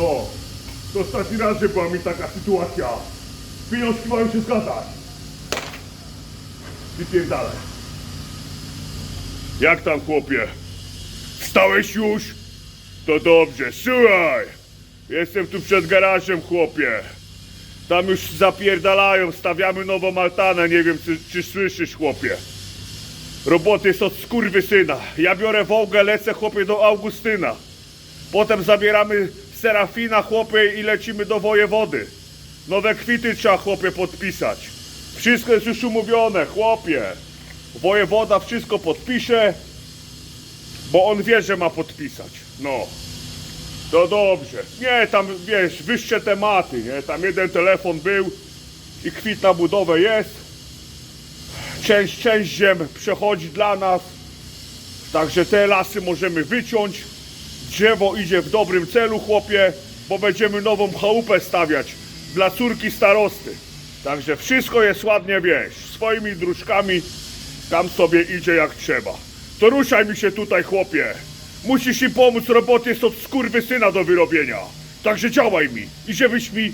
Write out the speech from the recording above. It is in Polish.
No, to ostatni raz, że była mi taka sytuacja. Pieniążki mają się zgadzać. Wypierdalaj. Jak tam, chłopie? Wstałeś już? To dobrze, słuchaj. Jestem tu przed garażem, chłopie. Tam już zapierdalają, stawiamy nową altanę, nie wiem czy, czy słyszysz, chłopie. Roboty jest od syna. Ja biorę Wołgę, lecę, chłopie, do Augustyna. Potem zabieramy Serafina, chłopie, i lecimy do wojewody. Nowe kwity trzeba, chłopie, podpisać. Wszystko jest już umówione, chłopie. Wojewoda wszystko podpisze, bo on wie, że ma podpisać. No. To dobrze. Nie, tam, wiesz, wyższe tematy, nie? Tam jeden telefon był i kwit na budowę jest. Część, część ziem przechodzi dla nas. Także te lasy możemy wyciąć. Drzewo idzie w dobrym celu, chłopie, bo będziemy nową chałupę stawiać dla córki starosty. Także wszystko jest ładnie, wiesz, swoimi dróżkami tam sobie idzie jak trzeba. To ruszaj mi się tutaj, chłopie. Musisz mi pomóc, roboty jest od syna do wyrobienia. Także działaj mi i żebyś mi